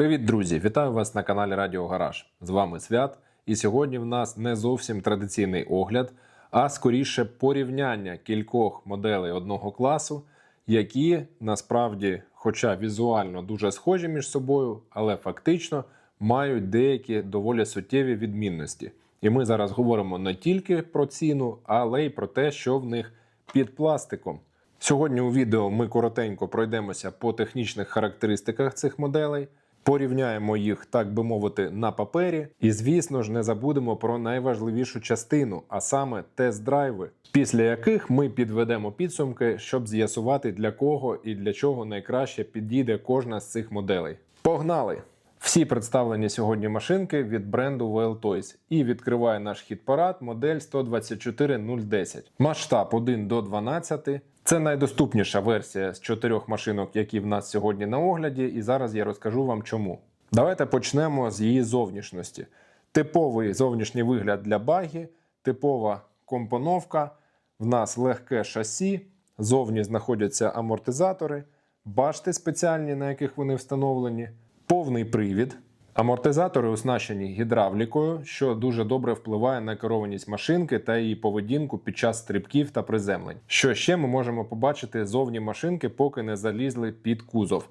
Привіт, друзі! Вітаю вас на каналі Радіо Гараж. З вами Свят. І сьогодні в нас не зовсім традиційний огляд, а скоріше порівняння кількох моделей одного класу, які насправді, хоча візуально дуже схожі між собою, але фактично мають деякі доволі суттєві відмінності. І ми зараз говоримо не тільки про ціну, але й про те, що в них під пластиком. Сьогодні у відео ми коротенько пройдемося по технічних характеристиках цих моделей, порівняємо їх, так би мовити, на папері. І, звісно ж, не забудемо про найважливішу частину, а саме тест-драйви, після яких ми підведемо підсумки, щоб з'ясувати для кого і для чого найкраще підійде кожна з цих моделей. Погнали! Всі представлені сьогодні машинки від бренду Well Toys і відкриває наш хіт-парад модель 124010. Масштаб 1 до 12. Це найдоступніша версія з чотирьох машинок, які в нас сьогодні на огляді, і зараз я розкажу вам чому. Давайте почнемо з її зовнішності. Типовий зовнішній вигляд для багі, типова компоновка. В нас легке шасі, зовні знаходяться амортизатори, башти спеціальні, на яких вони встановлені, повний привід. Амортизатори оснащені гідравлікою, що дуже добре впливає на керованість машинки та її поведінку під час стрибків та приземлень. Що ще ми можемо побачити зовні машинки, поки не залізли під кузов.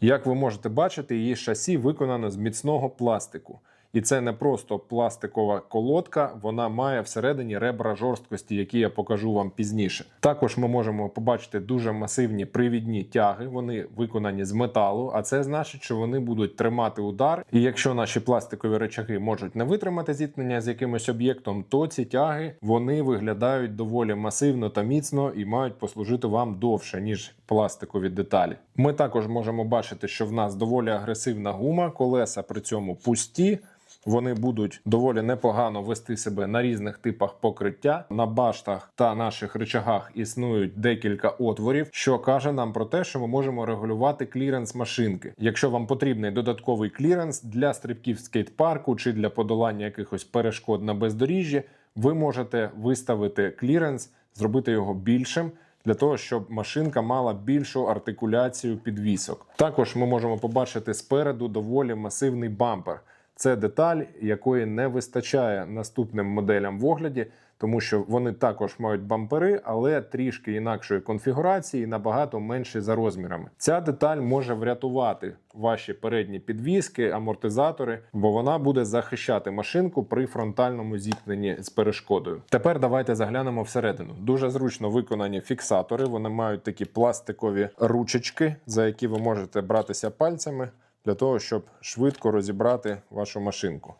Як ви можете бачити, її шасі виконано з міцного пластику. І це не просто пластикова колодка, вона має всередині ребра жорсткості, які я покажу вам пізніше. Також ми можемо побачити дуже масивні привідні тяги. Вони виконані з металу, а це значить, що вони будуть тримати удар. І якщо наші пластикові речаги можуть не витримати зіткнення з якимось об'єктом, то ці тяги вони виглядають доволі масивно та міцно і мають послужити вам довше ніж пластикові деталі. Ми також можемо бачити, що в нас доволі агресивна гума, колеса при цьому пусті. Вони будуть доволі непогано вести себе на різних типах покриття. На баштах та наших речагах існують декілька отворів, що каже нам про те, що ми можемо регулювати кліренс машинки. Якщо вам потрібний додатковий кліренс для стрибків скейт-парку чи для подолання якихось перешкод на бездоріжжі, ви можете виставити кліренс, зробити його більшим. Для того щоб машинка мала більшу артикуляцію підвісок. Також ми можемо побачити спереду доволі масивний бампер. Це деталь, якої не вистачає наступним моделям в огляді, тому що вони також мають бампери, але трішки інакшої конфігурації і набагато менші за розмірами. Ця деталь може врятувати ваші передні підвіски, амортизатори, бо вона буде захищати машинку при фронтальному зіткненні з перешкодою. Тепер давайте заглянемо всередину. Дуже зручно виконані фіксатори. Вони мають такі пластикові ручечки, за які ви можете братися пальцями для того, щоб швидко розібрати вашу машинку.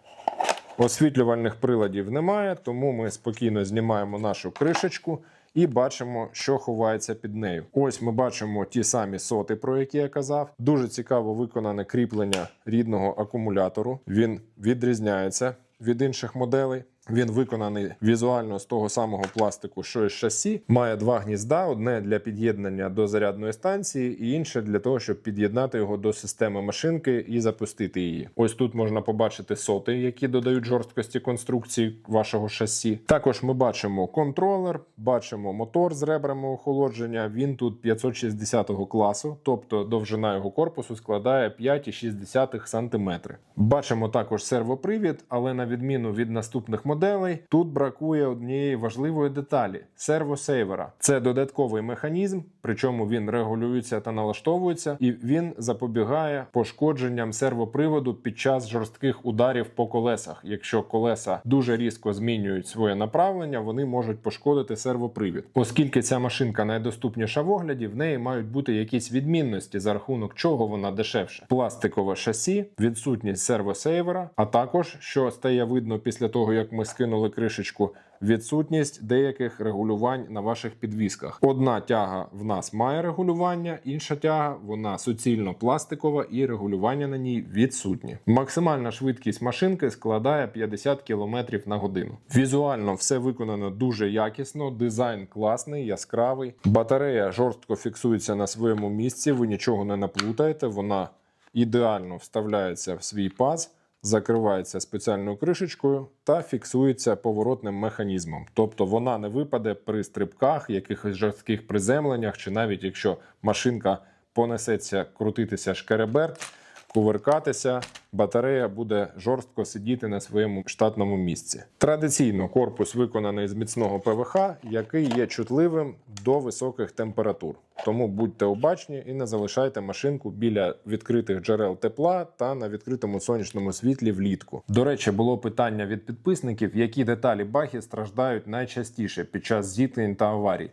Освітлювальних приладів немає, тому ми спокійно знімаємо нашу кришечку і бачимо, що ховається під нею. Ось ми бачимо ті самі соти, про які я казав. Дуже цікаво виконане кріплення рідного акумулятору. Він відрізняється від інших моделей. Він виконаний візуально з того самого пластику, що і шасі. Має два гнізда: одне для під'єднання до зарядної станції, і інше для того, щоб під'єднати його до системи машинки і запустити її. Ось тут можна побачити соти, які додають жорсткості конструкції вашого шасі. Також ми бачимо контролер, бачимо мотор з ребрами охолодження. Він тут 560 класу, тобто довжина його корпусу складає 5,6 см. Бачимо також сервопривід, але на відміну від наступних моделей, моделей тут бракує однієї важливої деталі сервосейвера. Це додатковий механізм, причому він регулюється та налаштовується, і він запобігає пошкодженням сервоприводу під час жорстких ударів по колесах. Якщо колеса дуже різко змінюють своє направлення, вони можуть пошкодити сервопривід. Оскільки ця машинка найдоступніша в огляді, в неї мають бути якісь відмінності, за рахунок чого вона дешевше. Пластикове шасі, відсутність сервосейвера, а також що стає видно після того, як ми скинули кришечку, відсутність деяких регулювань на ваших підвісках. Одна тяга в нас має регулювання, інша тяга вона суцільно пластикова і регулювання на ній відсутні. Максимальна швидкість машинки складає 50 км на годину. Візуально все виконано дуже якісно, дизайн класний, яскравий. Батарея жорстко фіксується на своєму місці. Ви нічого не наплутаєте. Вона ідеально вставляється в свій паз закривається спеціальною кришечкою та фіксується поворотним механізмом. Тобто вона не випаде при стрибках, якихось жорстких приземленнях, чи навіть якщо машинка понесеться крутитися шкереберт, кувиркатися, батарея буде жорстко сидіти на своєму штатному місці. Традиційно корпус виконаний з міцного ПВХ, який є чутливим до високих температур. Тому будьте обачні і не залишайте машинку біля відкритих джерел тепла та на відкритому сонячному світлі влітку. До речі, було питання від підписників, які деталі баги страждають найчастіше під час зіткнень та аварій.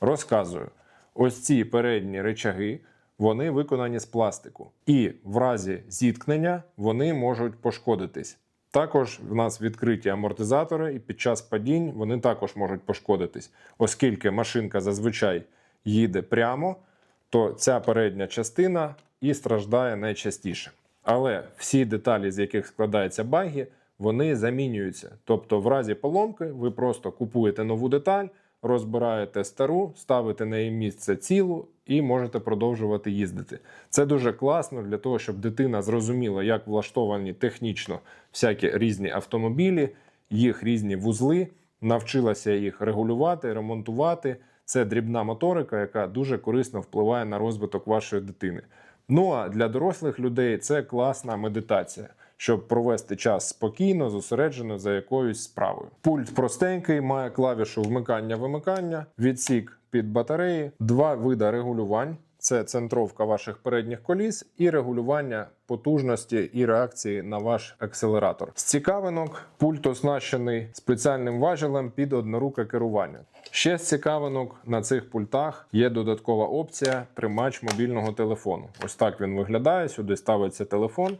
Розказую: ось ці передні речаги. Вони виконані з пластику, і в разі зіткнення вони можуть пошкодитись. Також в нас відкриті амортизатори, і під час падінь вони також можуть пошкодитись, оскільки машинка зазвичай їде прямо, то ця передня частина і страждає найчастіше. Але всі деталі, з яких складаються баги, вони замінюються. Тобто, в разі поломки ви просто купуєте нову деталь, розбираєте стару, ставите на її місце цілу і можете продовжувати їздити. Це дуже класно для того, щоб дитина зрозуміла, як влаштовані технічно всякі різні автомобілі, їх різні вузли, навчилася їх регулювати, ремонтувати. Це дрібна моторика, яка дуже корисно впливає на розвиток вашої дитини. Ну а для дорослих людей це класна медитація, щоб провести час спокійно, зосереджено за якоюсь справою. Пульт простенький, має клавішу вмикання-вимикання, відсік під батареї, два вида регулювань. Це центровка ваших передніх коліс і регулювання потужності і реакції на ваш акселератор. З цікавинок пульт оснащений спеціальним важелем під одноруке керування. Ще з цікавинок на цих пультах є додаткова опція тримач мобільного телефону. Ось так він виглядає. Сюди ставиться телефон.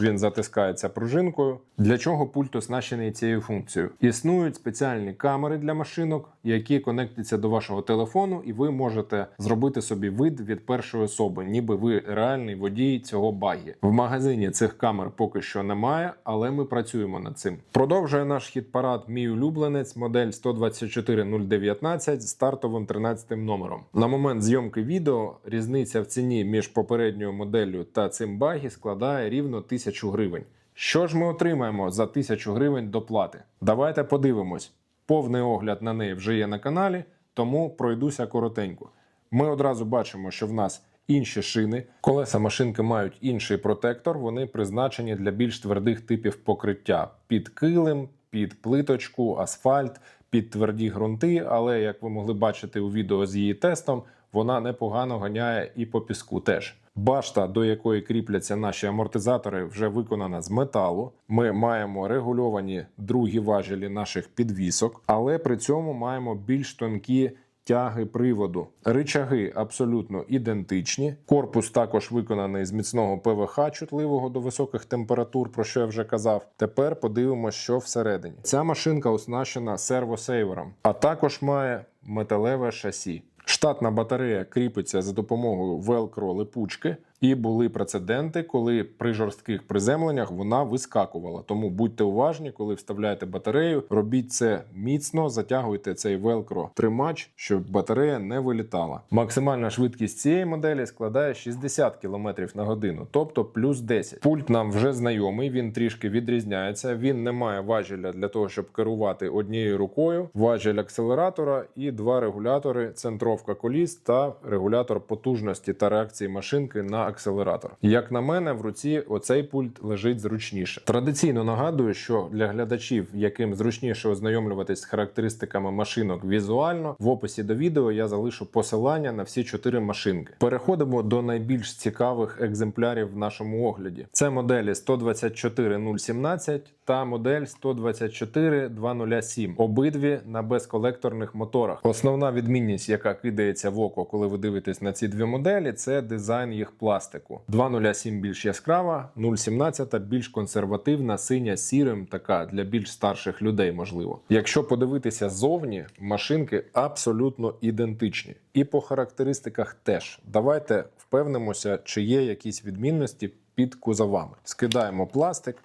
Він затискається пружинкою. Для чого пульт оснащений цією функцією? Існують спеціальні камери для машинок, які конектуються до вашого телефону, і ви можете зробити собі вид від першої особи, ніби ви реальний водій цього багі. В магазині цих камер поки що немає, але ми працюємо над цим. Продовжує наш хіт парад мій улюбленець, модель 124019 з стартовим 13 номером. На момент зйомки відео різниця в ціні між попередньою моделлю та цим багі складає рівно 1000 гривень. Що ж ми отримаємо за 1000 гривень доплати? Давайте подивимось. Повний огляд на неї вже є на каналі, тому пройдуся коротенько. Ми одразу бачимо, що в нас інші шини, колеса машинки мають інший протектор, вони призначені для більш твердих типів покриття під килим, під плиточку, асфальт, під тверді ґрунти. Але як ви могли бачити у відео з її тестом, вона непогано ганяє і по піску теж. Башта, до якої кріпляться наші амортизатори, вже виконана з металу. Ми маємо регульовані другі важелі наших підвісок, але при цьому маємо більш тонкі тяги приводу. Ричаги абсолютно ідентичні. Корпус також виконаний з міцного ПВХ, чутливого до високих температур, про що я вже казав. Тепер подивимося, що всередині. Ця машинка оснащена сервосейвером, а також має металеве шасі. Штатна батарея кріпиться за допомогою велкро липучки, і були прецеденти, коли при жорстких приземленнях вона вискакувала. Тому будьте уважні, коли вставляєте батарею, робіть це міцно, затягуйте цей велкро тримач, щоб батарея не вилітала. Максимальна швидкість цієї моделі складає 60 км на годину, тобто плюс 10. Пульт нам вже знайомий, він трішки відрізняється. Він не має важеля для того, щоб керувати однією рукою, важель акселератора і два регулятори: центровка коліс та регулятор потужності та реакції машинки на акселератор. Як на мене, в руці оцей пульт лежить зручніше. Традиційно нагадую, що для глядачів, яким зручніше ознайомлюватись з характеристиками машинок візуально, в описі до відео я залишу посилання на всі чотири машинки. Переходимо до найбільш цікавих екземплярів в нашому огляді. Це моделі 124017 та модель 124207. Обидві на безколекторних моторах. Основна відмінність, яка кидається в око, коли ви дивитесь на ці дві моделі, це дизайн їх пластику. 207 більш яскрава, 017 більш консервативна, синя сірим, така для більш старших людей, можливо. Якщо подивитися ззовні, машинки абсолютно ідентичні. І по характеристиках теж. Давайте впевнимося, чи є якісь відмінності під кузовами. Скидаємо пластик.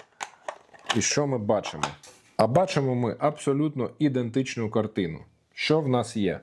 І що ми бачимо? А бачимо ми абсолютно ідентичну картину. Що в нас є?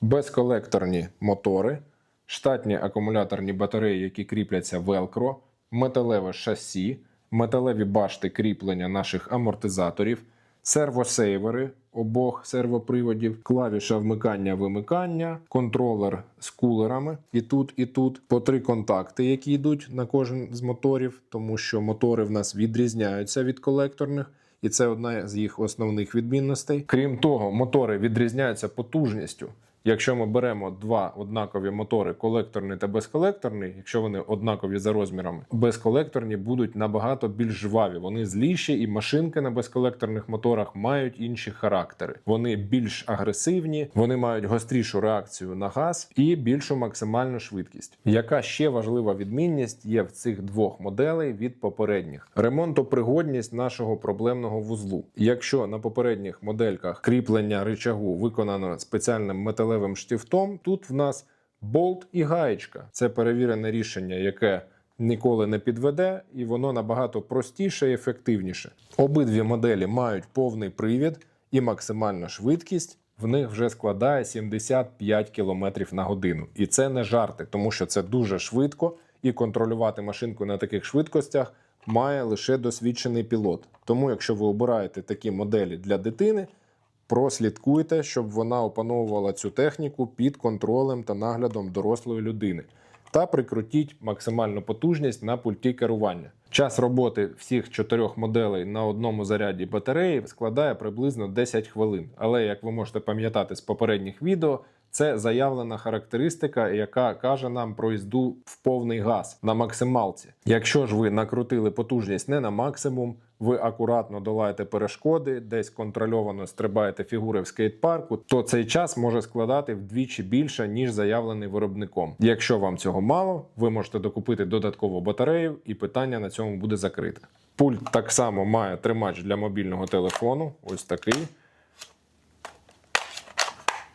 Безколекторні мотори, штатні акумуляторні батареї, які кріпляться велкро, металеве шасі, металеві башти кріплення наших амортизаторів, сервосейвери обох сервоприводів, клавіша вмикання-вимикання, контролер з кулерами і тут, і тут по три контакти, які йдуть на кожен з моторів, тому що мотори в нас відрізняються від колекторних. І це одна з їх основних відмінностей. Крім того, мотори відрізняються потужністю. Якщо ми беремо два однакові мотори, колекторний та безколекторний, якщо вони однакові за розмірами, безколекторні будуть набагато більш жваві. Вони зліші, і машинки на безколекторних моторах мають інші характери. Вони більш агресивні, вони мають гострішу реакцію на газ і більшу максимальну швидкість. Яка ще важлива відмінність є в цих двох моделей від попередніх? Ремонтопригодність нашого проблемного вузлу. Якщо на попередніх модельках кріплення рычагу виконано спеціальним металевим штифтом, тут в нас болт і гаєчка. Це перевірене рішення, яке ніколи не підведе, і воно набагато простіше і ефективніше. Обидві моделі мають повний привід і максимальна швидкість. В них вже складає 75 км на годину. І це не жарти, тому що це дуже швидко, і контролювати машинку на таких швидкостях має лише досвідчений пілот. Тому, якщо ви обираєте такі моделі для дитини, прослідкуйте, щоб вона опановувала цю техніку під контролем та наглядом дорослої людини. Та прикрутіть максимальну потужність на пульті керування. Час роботи всіх чотирьох моделей на одному заряді батареї складає приблизно 10 хвилин. Але як ви можете пам'ятати з попередніх відео, це заявлена характеристика, яка каже нам про їзду в повний газ на максималці. Якщо ж ви накрутили потужність не на максимум, ви акуратно долаєте перешкоди, десь контрольовано стрибаєте фігури в скейт-парку, то цей час може складати вдвічі більше, ніж заявлений виробником. Якщо вам цього мало, ви можете докупити додаткову батарею, і питання на цьому буде закрите. Пульт так само має тримач для мобільного телефону, ось такий.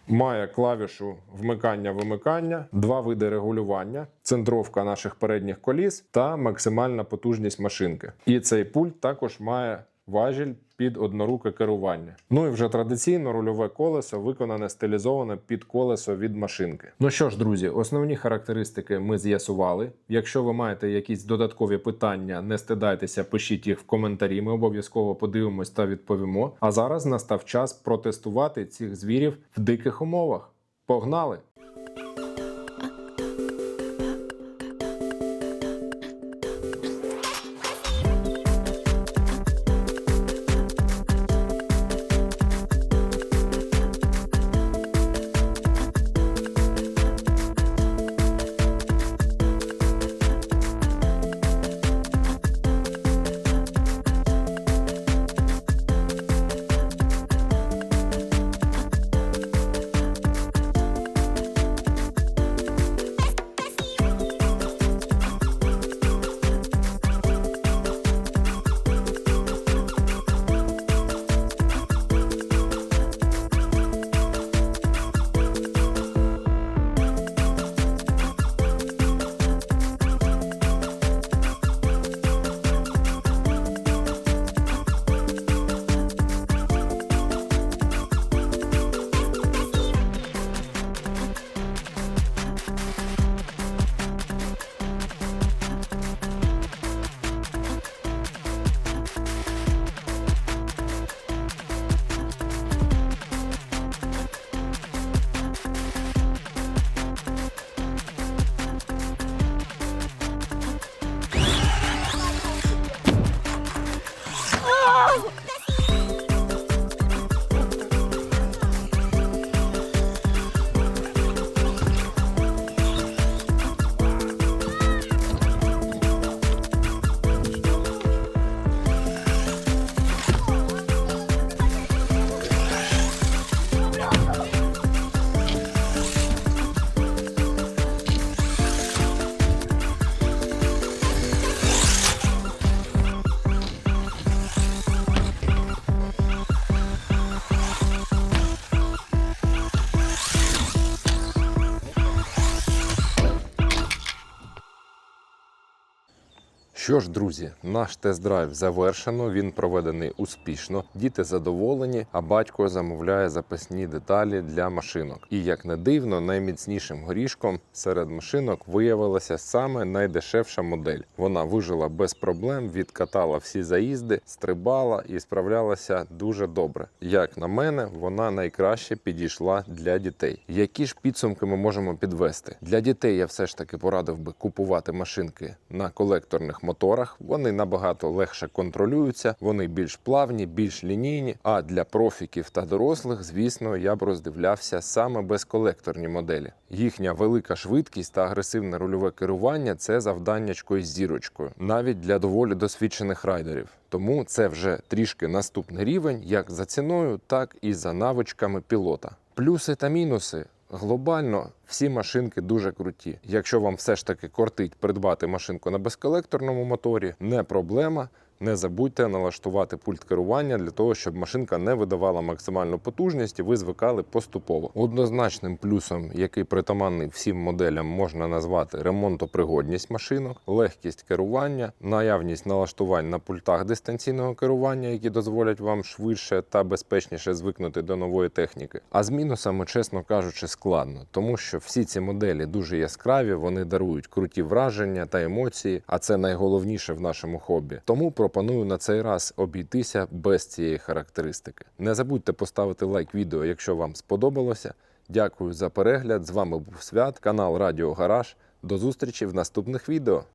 Має клавішу вмикання-вимикання, два види регулювання, центровка наших передніх коліс та максимальна потужність машинки. І цей пульт також має важіль під одноруке керування. Ну і вже традиційно рульове колесо виконане стилізовано під колесо від машинки. Ну що ж, друзі, основні характеристики ми з'ясували. Якщо ви маєте якісь додаткові питання, не стидайтеся, пишіть їх в коментарі. Ми обов'язково подивимось та відповімо. А зараз настав час протестувати цих звірів в диких умовах. Погнали! Що ж, друзі, наш тест-драйв завершено. Він проведений успішно. Діти задоволені, а батько замовляє запасні деталі для машинок. І як не дивно, найміцнішим горішком серед машинок виявилася саме найдешевша модель. Вона вижила без проблем, відкатала всі заїзди, стрибала і справлялася дуже добре. Як на мене, вона найкраще підійшла для дітей. Які ж підсумки ми можемо підвести? Для дітей я все ж таки порадив би купувати машинки на колекторних моторах. Вони набагато легше контролюються, вони більш плавні, більш лінійні. А для профіків та дорослих, звісно, я б роздивлявся саме безколекторні моделі. Їхня велика швидкість та агресивне рульове керування це завданнячко із зірочкою, навіть для доволі досвідчених райдерів. Тому це вже трішки наступний рівень, як за ціною, так і за навичками пілота. Плюси та мінуси. Глобально всі машинки дуже круті. Якщо вам все ж таки кортить придбати машинку на безколекторному моторі, не проблема. Не забудьте налаштувати пульт керування для того, щоб машинка не видавала максимальну потужність і ви звикали поступово. Однозначним плюсом, який притаманний всім моделям, можна назвати ремонтопригодність машинок, легкість керування, наявність налаштувань на пультах дистанційного керування, які дозволять вам швидше та безпечніше звикнути до нової техніки. А з мінусами, чесно кажучи, складно, тому що всі ці моделі дуже яскраві, вони дарують круті враження та емоції, а це найголовніше в нашому хобі. Тому пропоную на цей раз обійтися без цієї характеристики. Не забудьте поставити лайк відео, якщо вам сподобалося. Дякую за перегляд. З вами був Свят, канал Радіо Гараж. До зустрічі в наступних відео.